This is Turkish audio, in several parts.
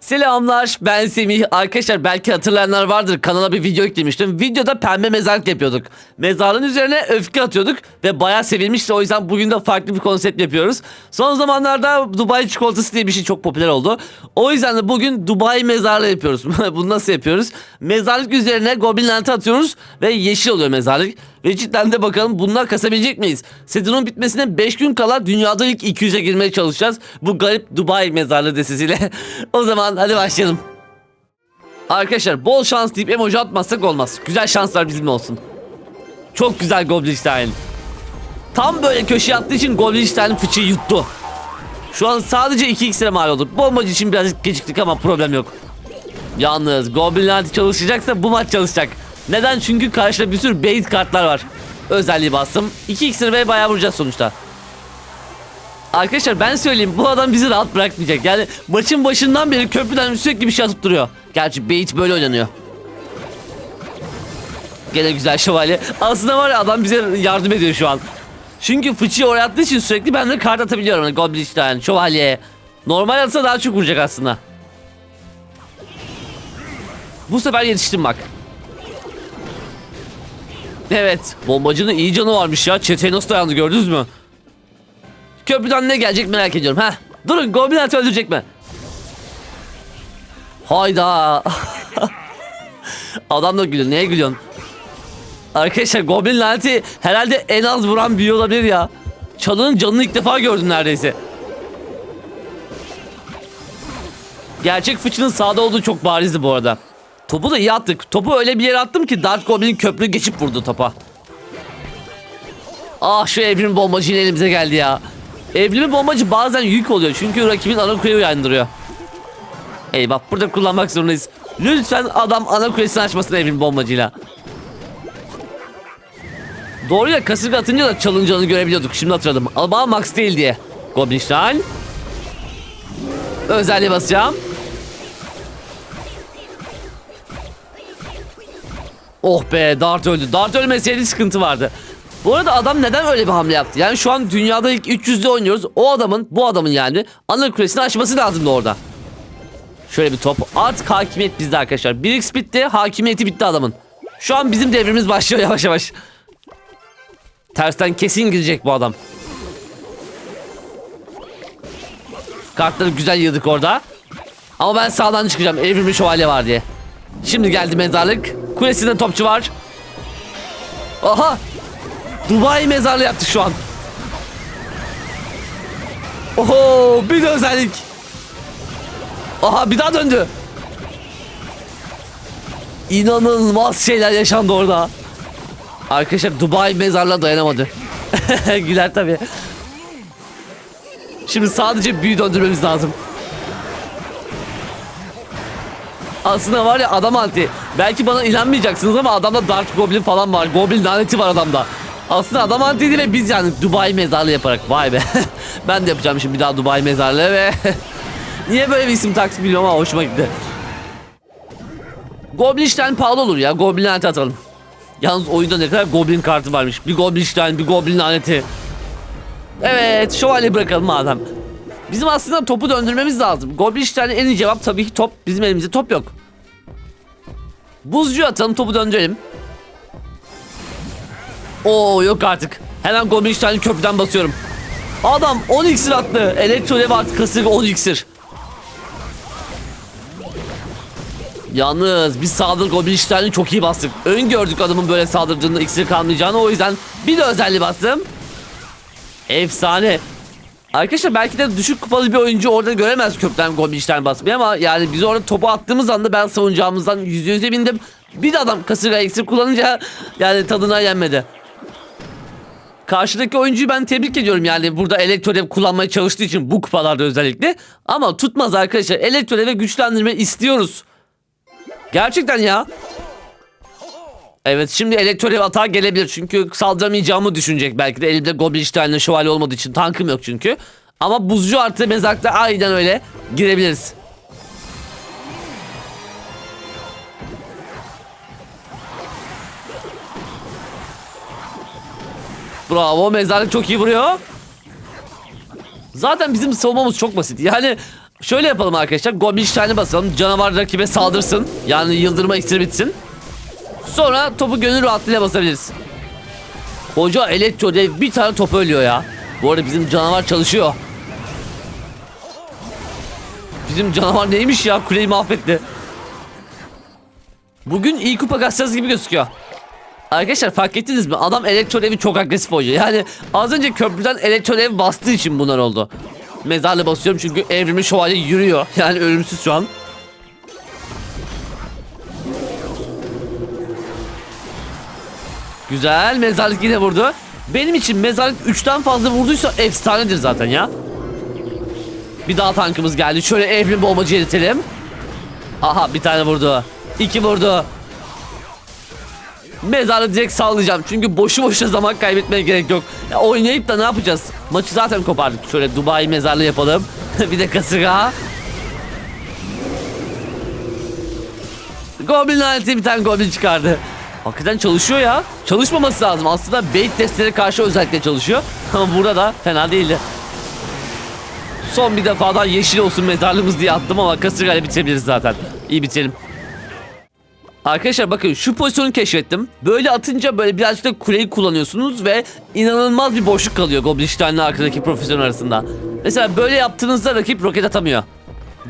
Selamlar ben Semih. Arkadaşlar belki hatırlayanlar vardır kanala bir video yüklemiştim. Videoda pembe mezarlık yapıyorduk. Mezarlığın üzerine öfke atıyorduk ve bayağı sevilmişti. O yüzden bugün de farklı bir konsept yapıyoruz. Son zamanlarda Dubai çikolatası diye bir şey çok popüler oldu. O yüzden de bugün Dubai mezarlığı yapıyoruz. Bunu nasıl yapıyoruz? Mezarlık üzerine goblin lenti atıyoruz ve yeşil oluyor mezarlık. Ve cidden de bakalım bunlar kasabilecek miyiz? Sezonun bitmesine 5 gün kala dünyada ilk 200'e girmeye çalışacağız. Bu garip Dubai mezarlığı desesiyle. o zaman hadi başlayalım. Arkadaşlar bol şans deyip emoji atmazsak olmaz. Güzel şanslar bizimle olsun. Çok güzel Goblinstein. Tam böyle köşeye attığı için Goblinstein fıçıyı yuttu. Şu an sadece 2 x'e mal olduk. Bombacı için birazcık geciktik ama problem yok. Yalnız Goblin Lanti çalışacaksa bu maç çalışacak. Neden? Çünkü karşıda bir sürü bait kartlar var. Özelliği bastım. 2 iksir ve bayağı vuracağız sonuçta. Arkadaşlar ben söyleyeyim bu adam bizi rahat bırakmayacak. Yani maçın başından beri köprüden sürekli bir şey atıp duruyor. Gerçi bait böyle oynanıyor. Gene güzel şövalye. Aslında var ya adam bize yardım ediyor şu an. Çünkü fıçıyı oraya attığı için sürekli ben de kart atabiliyorum. Hani Goblin Stein, şövalye. Normal atsa daha çok vuracak aslında. Bu sefer yetiştim bak. Evet. Bombacının iyi canı varmış ya. Çeteye nasıl dayandı gördünüz mü? Köprüden ne gelecek merak ediyorum. ha. Durun Goblin Hunter öldürecek mi? Hayda. Adam da gülüyor. Neye gülüyorsun? Arkadaşlar Goblin laneti herhalde en az vuran büyü olabilir ya. Çalının canını ilk defa gördüm neredeyse. Gerçek fıçının sağda olduğu çok barizdi bu arada. Topu da iyi attık. Topu öyle bir yere attım ki Dark Goblin köprü geçip vurdu topa. Ah şu evrim bombacı yine elimize geldi ya. Evrimi bombacı bazen yük oluyor çünkü rakibin ana kuleyi uyandırıyor. Eyvah burada kullanmak zorundayız. Lütfen adam ana kulesini açmasın evrim bombacıyla. Doğru ya kasırga atınca da çalınacağını görebiliyorduk. Şimdi hatırladım. Ama max değil diye. Goblin Stein. Özelliğe basacağım. Oh be Dart öldü. Dart ölmeseydi sıkıntı vardı. Bu arada adam neden öyle bir hamle yaptı? Yani şu an dünyada ilk 300'de oynuyoruz. O adamın, bu adamın yani ana kulesini açması lazımdı orada. Şöyle bir top. Artık hakimiyet bizde arkadaşlar. 1x bitti, hakimiyeti bitti adamın. Şu an bizim devrimiz başlıyor yavaş yavaş. Tersten kesin gidecek bu adam. Kartları güzel yığdık orada. Ama ben sağdan çıkacağım. Evrimli şövalye var diye. Şimdi geldi mezarlık. Kulesinde topçu var. Aha! Dubai mezarlığı yaptık şu an. Oho! Bir de özellik. Aha bir daha döndü. İnanılmaz şeyler yaşandı orada. Arkadaşlar Dubai mezarlığa dayanamadı. Güler tabii. Şimdi sadece büyü döndürmemiz lazım. Aslında var ya adam anti. Belki bana inanmayacaksınız ama adamda Dark Goblin falan var. Goblin laneti var adamda. Aslında adam anti değil de biz yani Dubai mezarlığı yaparak. Vay be. ben de yapacağım şimdi bir daha Dubai mezarlığı ve... Niye böyle bir isim taktık bilmiyorum ama hoşuma gitti. Goblin Stein pahalı olur ya. Goblin laneti atalım. Yalnız oyunda ne kadar Goblin kartı varmış. Bir Goblin Stein, bir Goblin laneti. Evet, şövalye bırakalım madem. Bizim aslında topu döndürmemiz lazım. Goblin Stein'in en iyi cevap tabii ki top. Bizim elimizde top yok. Buzcu atalım topu döndürelim. Oo yok artık. Hemen Goblin Stein'i köprüden basıyorum. Adam 10 iksir attı. Elektrolev artık kasırga 10 iksir. Yalnız biz saldırı Goblin Stein'i çok iyi bastık. Öngördük adamın böyle saldırdığında iksir kalmayacağını o yüzden bir de özelliği bastım. Efsane. Arkadaşlar belki de düşük kupalı bir oyuncu orada göremez köprüden Goblin basmayı ama yani biz orada topu attığımız anda ben savunacağımızdan %100 emindim. Bir de adam kasırga iksir kullanınca yani tadına yenmedi. Karşıdaki oyuncuyu ben tebrik ediyorum yani burada elektrodev kullanmaya çalıştığı için bu kupalarda özellikle. Ama tutmaz arkadaşlar elektrodev güçlendirme istiyoruz. Gerçekten ya. Evet şimdi elektrodev atağa gelebilir çünkü saldıramayacağımı düşünecek belki de elimde Goblin Stein'le şövalye olmadığı için tankım yok çünkü. Ama buzcu artı mezarlıkta aynen öyle girebiliriz. Bravo mezarlık çok iyi vuruyor. Zaten bizim savunmamız çok basit. Yani Şöyle yapalım arkadaşlar. Goblin tane basalım. Canavar rakibe saldırsın. Yani yıldırma iksiri bitsin. Sonra topu gönül rahatlığıyla basabiliriz. Koca elektro dev bir tane top ölüyor ya. Bu arada bizim canavar çalışıyor. Bizim canavar neymiş ya? Kuleyi mahvetti. Bugün iyi kupa kasacağız gibi gözüküyor. Arkadaşlar fark ettiniz mi? Adam elektro devi çok agresif oynuyor. Yani az önce köprüden elektro dev bastığı için bunlar oldu. Mezarla basıyorum çünkü evrimli şövalye yürüyor. Yani ölümsüz şu an. Güzel mezarlık yine vurdu. Benim için mezarlık 3'ten fazla vurduysa efsanedir zaten ya. Bir daha tankımız geldi. Şöyle evrim bombacı eritelim. Aha bir tane vurdu. İki vurdu. Mezarı direkt sallayacağım. Çünkü boşu boşuna zaman kaybetmeye gerek yok. Ya oynayıp da ne yapacağız? Maçı zaten kopardık. Şöyle Dubai mezarlığı yapalım. bir de kasırga. Goblin aleti bir tane goblin çıkardı. Hakikaten çalışıyor ya. Çalışmaması lazım. Aslında bait testlere karşı özellikle çalışıyor. Ama burada da fena değildi. Son bir defa daha yeşil olsun mezarlığımız diye attım ama kasırgayla bitirebiliriz zaten. İyi bitirelim. Arkadaşlar bakın şu pozisyonu keşfettim. Böyle atınca böyle birazcık da kuleyi kullanıyorsunuz ve inanılmaz bir boşluk kalıyor Goblinstein'le arkadaki profesyonel arasında. Mesela böyle yaptığınızda rakip roket atamıyor.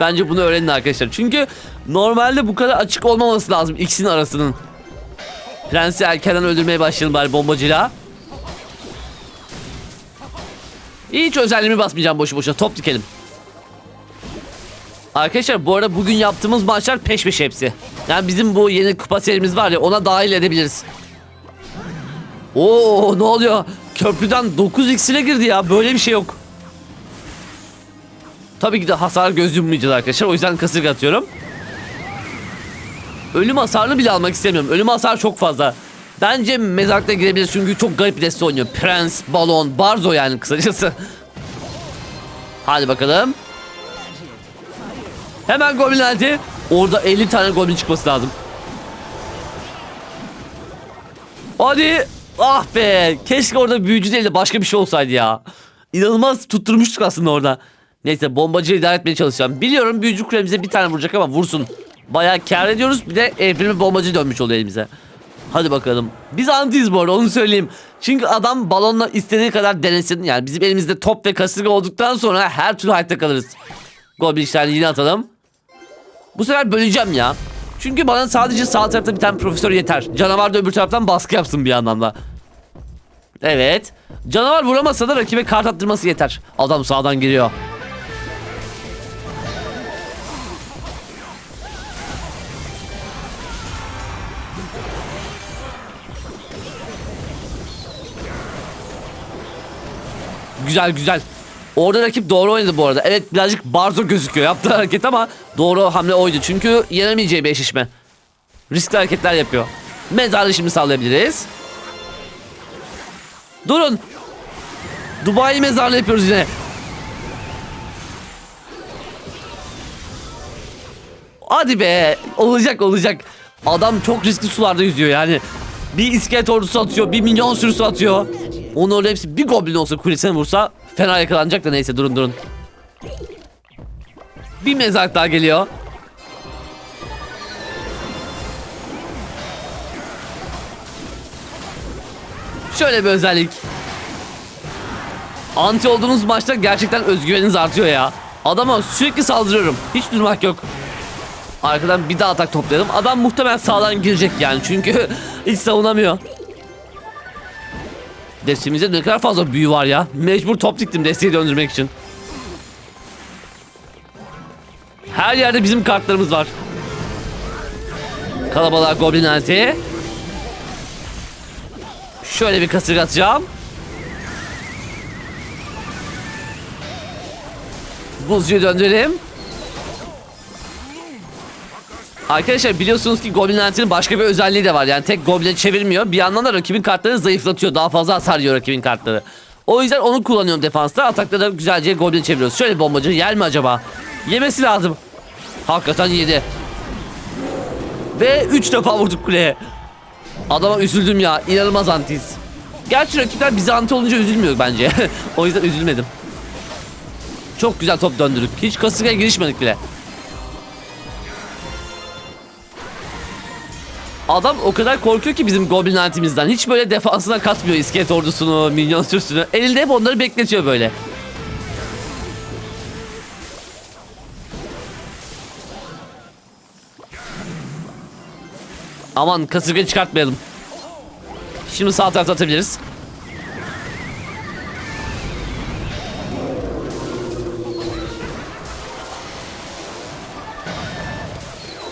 Bence bunu öğrenin arkadaşlar. Çünkü normalde bu kadar açık olmaması lazım ikisinin arasının. Prensi erkenden öldürmeye başlayalım bari bombacıyla. Hiç özelliğimi basmayacağım boşu boşuna. Top dikelim. Arkadaşlar bu arada bugün yaptığımız maçlar peş peşe hepsi. Yani bizim bu yeni kupa serimiz var ya ona dahil edebiliriz. Oo ne oluyor? Köprüden 9x ile girdi ya. Böyle bir şey yok. Tabii ki de hasar göz yummayacağız arkadaşlar. O yüzden kasırga atıyorum. Ölüm hasarını bile almak istemiyorum. Ölüm hasar çok fazla. Bence mezarlıkta girebilir çünkü çok garip bir deste oynuyor. Prens, balon, barzo yani kısacası. Hadi bakalım. Hemen goblin aleti. Orada 50 tane goblin çıkması lazım. Hadi. Ah be. Keşke orada büyücü değil de başka bir şey olsaydı ya. İnanılmaz tutturmuştuk aslında orada. Neyse bombacıyı idare etmeye çalışacağım. Biliyorum büyücü kulemize bir tane vuracak ama vursun. Bayağı kar ediyoruz. Bir de evrimli bombacı dönmüş oluyor elimize. Hadi bakalım. Biz antiyiz bu arada onu söyleyeyim. Çünkü adam balonla istediği kadar denesin. Yani bizim elimizde top ve kasırga olduktan sonra her türlü hayatta kalırız. Goblin işlerini yine atalım. Bu sefer böleceğim ya. Çünkü bana sadece sağ tarafta bir tane profesör yeter. Canavar da öbür taraftan baskı yapsın bir yandan da. Evet. Canavar vuramasa da rakibe kart attırması yeter. Adam sağdan giriyor. Güzel güzel. Orada rakip doğru oynadı bu arada. Evet birazcık barzo gözüküyor yaptığı hareket ama doğru hamle oydu. Çünkü yenemeyeceği bir eşleşme. Riskli hareketler yapıyor. Mezarlığı şimdi sallayabiliriz. Durun. Dubai mezarlığı yapıyoruz yine. Hadi be. Olacak olacak. Adam çok riskli sularda yüzüyor yani. Bir iskelet ordusu atıyor. Bir milyon sürüsü atıyor. Onun orada hepsi bir goblin olsa kulesine vursa fena yakalanacak da neyse durun durun. Bir mezarlık daha geliyor. Şöyle bir özellik. Anti olduğunuz maçta gerçekten özgüveniniz artıyor ya. Adama sürekli saldırıyorum. Hiç durmak yok. Arkadan bir daha atak toplayalım. Adam muhtemelen sağdan girecek yani. Çünkü hiç savunamıyor. Destemizde ne kadar fazla büyü var ya. Mecbur top diktim desteği döndürmek için. Her yerde bizim kartlarımız var. Kalabalığa Goblin Anti. Şöyle bir kasırga atacağım. Buzcuyu döndürelim. Arkadaşlar biliyorsunuz ki Goblin Anti'nin başka bir özelliği de var. Yani tek Goblin çevirmiyor. Bir yandan da rakibin kartlarını zayıflatıyor. Daha fazla hasar yiyor rakibin kartları. O yüzden onu kullanıyorum defansta. Atakta da güzelce Goblin çeviriyoruz. Şöyle bombacı yer mi acaba? Yemesi lazım. Hakikaten yedi. Ve 3 defa vurduk kuleye. Adama üzüldüm ya. İnanılmaz antiyiz. Gerçi rakipler bize anti olunca üzülmüyor bence. o yüzden üzülmedim. Çok güzel top döndürdük. Hiç kasırgaya girişmedik bile. Adam o kadar korkuyor ki bizim Goblin antimizden. Hiç böyle defansına katmıyor iskelet ordusunu, minyon sürüsünü. Elinde hep onları bekletiyor böyle. Aman kasırga çıkartmayalım. Şimdi sağ tarafta atabiliriz.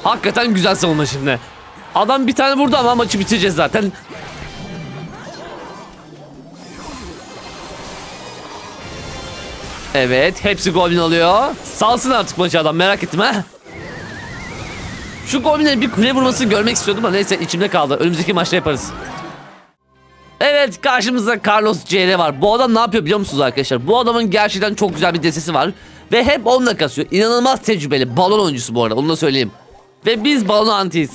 Hakikaten güzel savunma şimdi. Adam bir tane vurdu ama maçı bitireceğiz zaten. Evet hepsi goblin alıyor. Salsın artık maçı adam merak ha. Şu goblinlerin bir kule vurmasını görmek istiyordum ama neyse içimde kaldı. Önümüzdeki maçta yaparız. Evet karşımızda Carlos CR var. Bu adam ne yapıyor biliyor musunuz arkadaşlar? Bu adamın gerçekten çok güzel bir desesi var. Ve hep onunla kasıyor. İnanılmaz tecrübeli. Balon oyuncusu bu arada onu da söyleyeyim. Ve biz balon antiyiz.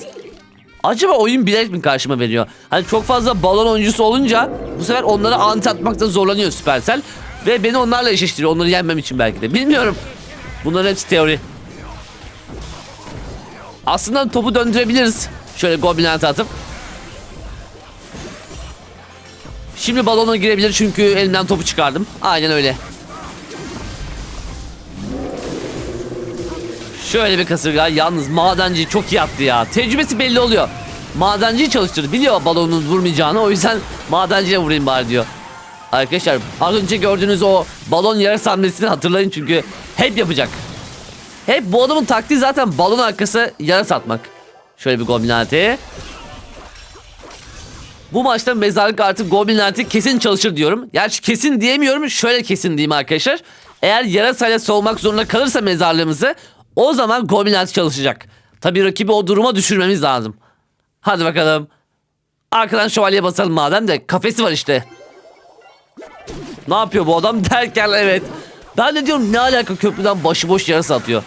Acaba oyun bilerek mi karşıma veriyor? Hani çok fazla balon oyuncusu olunca bu sefer onlara anti atmakta zorlanıyor Supercell. Ve beni onlarla eşleştiriyor. Onları yenmem için belki de. Bilmiyorum. Bunların hepsi teori. Aslında topu döndürebiliriz. Şöyle goblin anti atıp. Şimdi balona girebilir çünkü elimden topu çıkardım. Aynen öyle. Şöyle bir kasırga. Yalnız madenci çok iyi attı ya. Tecrübesi belli oluyor. Madenciyi çalıştırdı. Biliyor balonun vurmayacağını. O yüzden madenciye vurayım bari diyor. Arkadaşlar az önce gördüğünüz o balon yarı hamlesini hatırlayın çünkü hep yapacak. Hep bu adamın taktiği zaten balon arkası yara satmak. Şöyle bir gombinati. Bu maçta mezarlık artı gombinati kesin çalışır diyorum. Gerçi kesin diyemiyorum. Şöyle kesin diyeyim arkadaşlar. Eğer yarasayla soğumak zorunda kalırsa mezarlığımızı o zaman gombinati çalışacak. Tabi rakibi o duruma düşürmemiz lazım. Hadi bakalım. Arkadan şövalye basalım madem de kafesi var işte. Ne yapıyor bu adam derken evet. Ben de diyorum ne alaka köprüden başıboş yarası atıyor.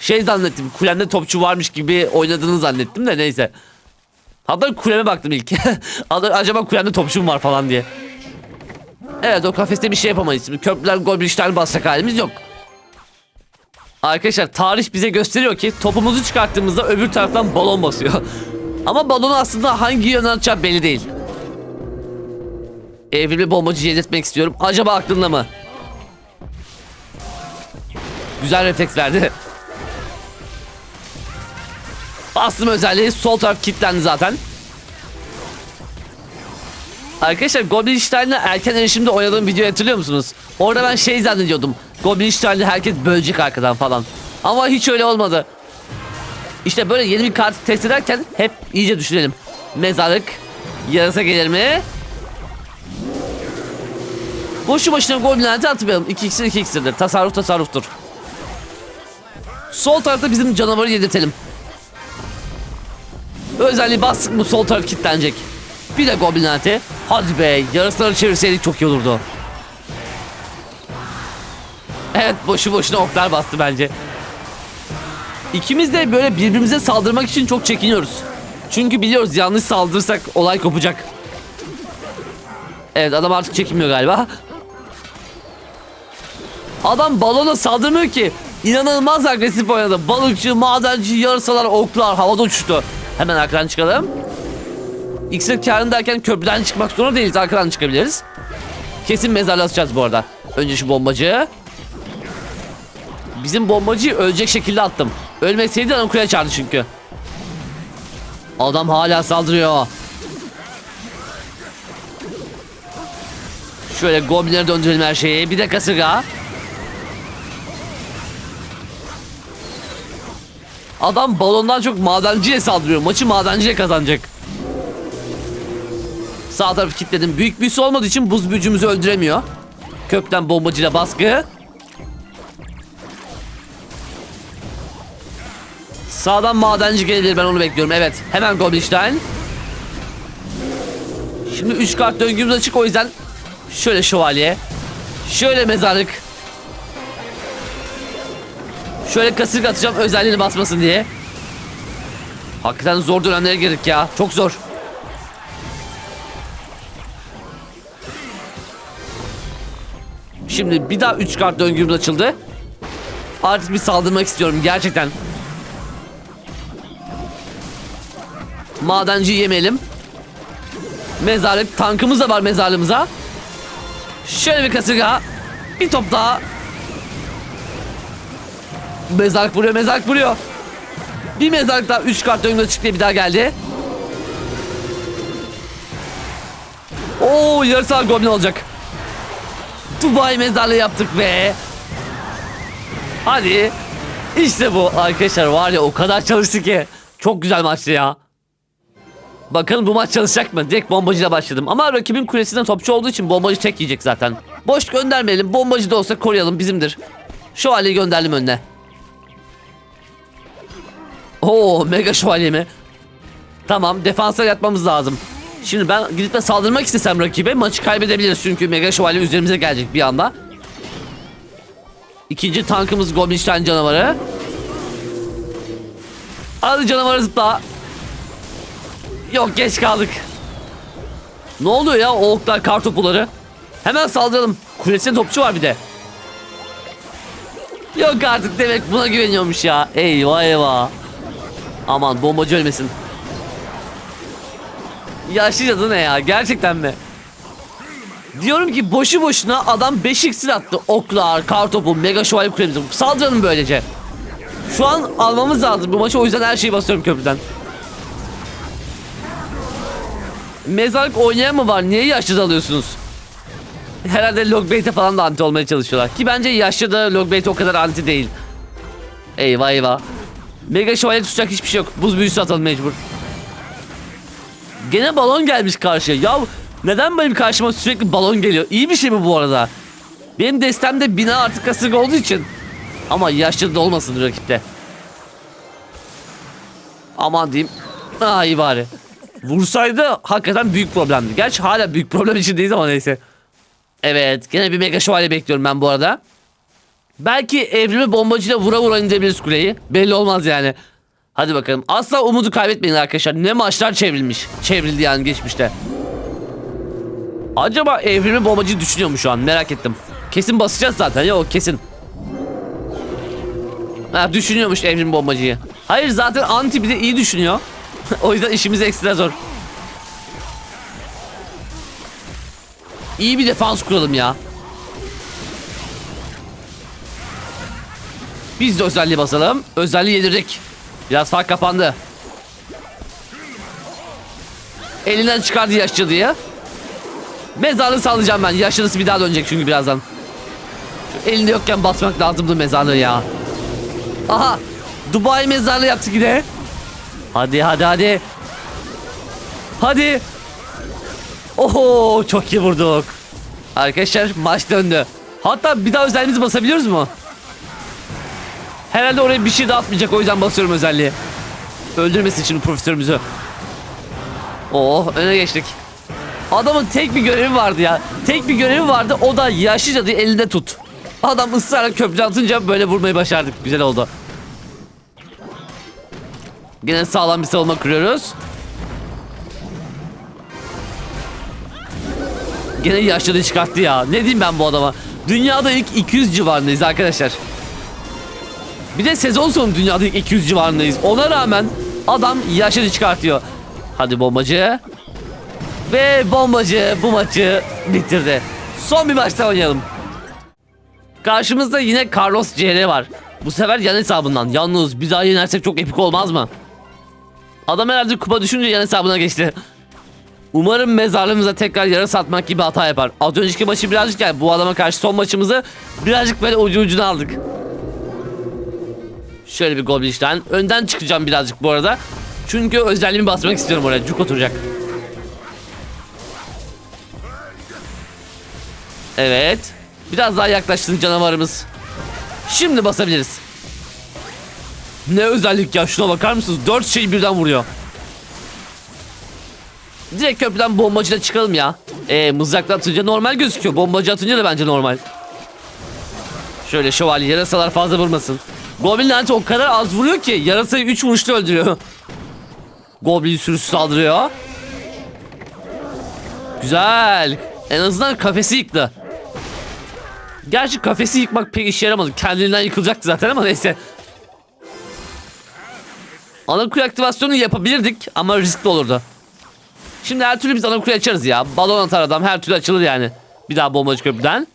Şey zannettim kulemde topçu varmış gibi oynadığını zannettim de neyse. Hatta kuleme baktım ilk. Acaba kulemde topçu mu var falan diye. Evet o kafeste bir şey yapamayız. Köprüler Goblişler basacak halimiz yok. Arkadaşlar tarih bize gösteriyor ki topumuzu çıkarttığımızda öbür taraftan balon basıyor. Ama balonu aslında hangi yöne atacağı belli değil. Evrimli bombacı yedirtmek istiyorum. Acaba aklında mı? Güzel refleks verdi. Bastım özelliği sol taraf kilitlendi zaten. Arkadaşlar Goblin Stein'le erken erişimde oynadığım videoyu hatırlıyor musunuz? Orada ben şey zannediyordum. Goblin Stein'le herkes bölecek arkadan falan. Ama hiç öyle olmadı. İşte böyle yeni bir kart test ederken hep iyice düşünelim. Mezarlık yarasa gelir mi? Boşu boşuna Goblin Knight'ı atmayalım. 2 iksir 2 iksirdir. Tasarruf tasarruftur. Sol tarafta bizim canavarı yedirtelim. Özelliği bastık mı sol taraf kilitlenecek. Bir de Goblin Knight'ı. Hadi be yarısları çevirseydik çok iyi olurdu. Evet boşu boşuna oklar bastı bence. İkimiz de böyle birbirimize saldırmak için çok çekiniyoruz. Çünkü biliyoruz yanlış saldırırsak olay kopacak. Evet adam artık çekinmiyor galiba. Adam balona saldırmıyor ki. İnanılmaz agresif oynadı. Balıkçı, madenci, yarısalar, oklar havada uçtu. Hemen arkadan çıkalım. İksir karındayken köprüden çıkmak zorunda değiliz. Arkadan çıkabiliriz. Kesin mezarlatacağız bu arada. Önce şu bombacı. Bizim bombacıyı ölecek şekilde attım. Ölmeseydi adam kuleye çağırdı çünkü. Adam hala saldırıyor. Şöyle goblinlere döndürelim her şeyi. Bir de kasırga. Adam balondan çok madenciye saldırıyor. Maçı madenciye kazanacak. Sağ tarafı kilitledim. Büyük büyüsü olmadığı için buz büyücümüzü öldüremiyor. Kökten bombacıyla baskı. Sağdan madenci gelebilir ben onu bekliyorum. Evet hemen Goblinstein. Şimdi 3 kart döngümüz açık o yüzden şöyle şövalye. Şöyle mezarlık. Şöyle kasırga atacağım özelliğini basmasın diye. Hakikaten zor dönemlere girdik ya. Çok zor. Şimdi bir daha 3 kart döngümüz açıldı. Artık bir saldırmak istiyorum gerçekten. Madenci yemeyelim. Mezarlık tankımız da var mezarlığımıza. Şöyle bir kasırga. Bir top daha. Mezarlık vuruyor mezarlık vuruyor. Bir mezarlık daha 3 kart döngüde çıktı bir daha geldi. Oo yarısı goblin olacak. Dubai mezarlığı yaptık be. Hadi. İşte bu arkadaşlar var ya o kadar çalıştı ki. Çok güzel maçtı ya. Bakalım bu maç çalışacak mı? Direkt bombacıyla başladım. Ama rakibin kulesinden topçu olduğu için bombacı tek yiyecek zaten. Boş göndermeyelim. Bombacı da olsa koruyalım bizimdir. Şövalyeyi gönderdim önüne. Oo mega şövalye mi? Tamam defansa yatmamız lazım. Şimdi ben gidip de saldırmak istesem rakibe maçı kaybedebiliriz çünkü mega şövalye üzerimize gelecek bir anda. İkinci tankımız Goblinstein canavarı. Hadi canavarı zıpla. Yok geç kaldık. Ne oluyor ya o oklar kar topuları? Hemen saldıralım. Kulesinde topçu var bir de. Yok artık demek buna güveniyormuş ya. Eyvah eyvah. Aman bombacı ölmesin. Yaşlı cadı ne ya gerçekten mi? Diyorum ki boşu boşuna adam 5 iksir attı. Oklar, kartopu, mega şövalye kulemize. Saldıralım böylece. Şu an almamız lazım bu maçı o yüzden her şeyi basıyorum köprüden. Mezarlık oynayan mı var? Niye yaşlı alıyorsunuz? Herhalde Logbait'e falan da anti olmaya çalışıyorlar. Ki bence yaşlı da Logbait o kadar anti değil. Eyvah eyvah. Mega şövalye tutacak hiçbir şey yok. Buz büyüsü atalım mecbur. Gene balon gelmiş karşıya. Ya neden benim karşıma sürekli balon geliyor? İyi bir şey mi bu arada? Benim destemde bina artık kasırga olduğu için. Ama yaşlı da olmasın rakipte. Aman diyeyim. İyi bari. Vursaydı hakikaten büyük problemdi. Gerçi hala büyük problem içindeyiz ama neyse. Evet gene bir mega şövalye bekliyorum ben bu arada. Belki evrimi bombacıyla vura vura indirebiliriz kuleyi. Belli olmaz yani. Hadi bakalım. Asla umudu kaybetmeyin arkadaşlar. Ne maçlar çevrilmiş. Çevrildi yani geçmişte. Acaba evrimi bombacı düşünüyor mu şu an? Merak ettim. Kesin basacağız zaten ya o kesin. Ha, düşünüyormuş evrim bombacıyı. Hayır zaten anti bir de iyi düşünüyor. o yüzden işimiz ekstra zor. İyi bir defans kuralım ya. Biz de özelliği basalım. Özelliği yedirdik. Biraz fark kapandı. Elinden çıkardı yaşlı diye. Mezarlığı sallayacağım ben. Yaşlısı bir daha dönecek çünkü birazdan. Şu elinde yokken basmak lazımdı mezarlığı ya. Aha. Dubai mezarlığı yaptık yine. Hadi hadi hadi. Hadi. Oho çok iyi vurduk. Arkadaşlar maç döndü. Hatta bir daha özelliğimizi basabiliyoruz mu? Herhalde oraya bir şey de atmayacak o yüzden basıyorum özelliği. Öldürmesin şimdi profesörümüzü. Oh öne geçtik. Adamın tek bir görevi vardı ya. Tek bir görevi vardı o da yaşlı cadıyı elinde tut. Adam ısrarla köprüden atınca böyle vurmayı başardık. Güzel oldu. Yine sağlam bir savunma kuruyoruz. Gene yaşlılığı çıkarttı ya. Ne diyeyim ben bu adama? Dünyada ilk 200 civarındayız arkadaşlar. Bir de sezon sonu dünyada ilk 200 civarındayız. Ona rağmen adam yaşını çıkartıyor. Hadi bombacı. Ve bombacı bu maçı bitirdi. Son bir maçta oynayalım. Karşımızda yine Carlos CR var. Bu sefer yan hesabından. Yalnız bir daha yenersek çok epik olmaz mı? Adam herhalde kupa düşünce yan hesabına geçti. Umarım mezarlığımıza tekrar yara satmak gibi hata yapar. Az önceki maçı birazcık yani bu adama karşı son maçımızı birazcık böyle ucu ucuna aldık. Şöyle bir Goblinstein. Önden çıkacağım birazcık bu arada. Çünkü özelliğimi basmak istiyorum oraya. Cuk oturacak. Evet. Biraz daha yaklaşsın canavarımız. Şimdi basabiliriz. Ne özellik ya şuna bakar mısınız? Dört şey birden vuruyor. Direkt köprüden bombacıyla çıkalım ya. Ee, mızrakla atınca normal gözüküyor. Bombacı atınca da bence normal. Şöyle şövalye yarasalar fazla vurmasın. Goblin laneti o kadar az vuruyor ki yarasayı 3 vuruşta öldürüyor. Goblin sürüsü saldırıyor. Güzel. En azından kafesi yıktı. Gerçi kafesi yıkmak pek işe yaramadı. Kendiliğinden yıkılacaktı zaten ama neyse. Ana kuyu aktivasyonu yapabilirdik ama riskli olurdu. Şimdi her türlü biz ana kuyu açarız ya. Balon atar adam her türlü açılır yani. Bir daha bombacı köprüden.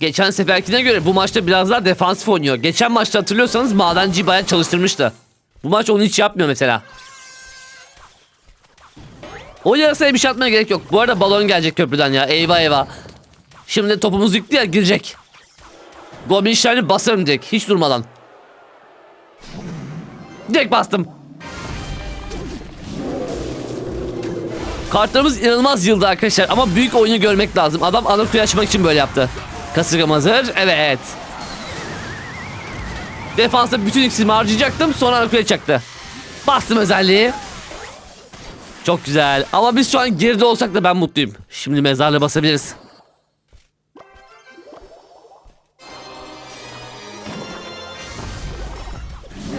Geçen seferkine göre bu maçta biraz daha defansif oynuyor. Geçen maçta hatırlıyorsanız madenci bayağı çalıştırmıştı. Bu maç onu hiç yapmıyor mesela. O yarasaya bir şey atmaya gerek yok. Bu arada balon gelecek köprüden ya. Eyvah eyvah. Şimdi topumuz yüklü ya girecek. Goblin Shine'i basarım direkt. Hiç durmadan. Direkt bastım. Kartlarımız inanılmaz yıldı arkadaşlar ama büyük oyunu görmek lazım. Adam ana kuyu açmak için böyle yaptı. Kasırgam hazır. Evet. Defansta bütün iksirimi harcayacaktım sonra ana kuyu çaktı. Bastım özelliği. Çok güzel. Ama biz şu an geride olsak da ben mutluyum. Şimdi mezarlığı basabiliriz.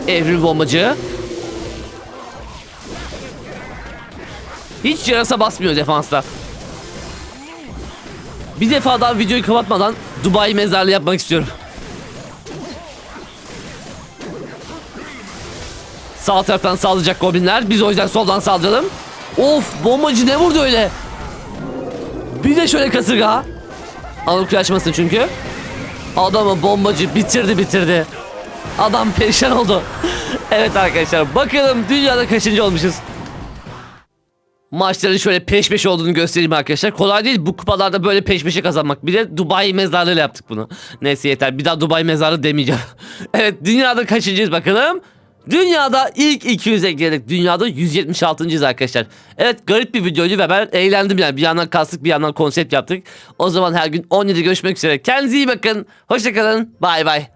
Evrim bombacı. Hiç yarasa basmıyor defansta. Bir defa daha videoyu kapatmadan Dubai mezarlığı yapmak istiyorum. Sağ taraftan saldıracak goblinler. Biz o yüzden soldan saldıralım. Of bombacı ne vurdu öyle? Bir de şöyle kasırga. Alıp açmasın çünkü. Adamı bombacı bitirdi bitirdi. Adam perişan oldu. evet arkadaşlar bakalım dünyada kaçıncı olmuşuz. Maçların şöyle peş peşe olduğunu göstereyim arkadaşlar. Kolay değil bu kupalarda böyle peş peşe kazanmak. Bir de Dubai mezarlığıyla yaptık bunu. Neyse yeter bir daha Dubai mezarlığı demeyeceğim. evet dünyada kaçıncıyız bakalım. Dünyada ilk 200'e girdik. Dünyada 176.'yız arkadaşlar. Evet garip bir videoydu ve ben eğlendim yani. Bir yandan kastık bir yandan konsept yaptık. O zaman her gün 17 görüşmek üzere. Kendinize iyi bakın. Hoşçakalın. Bay bay.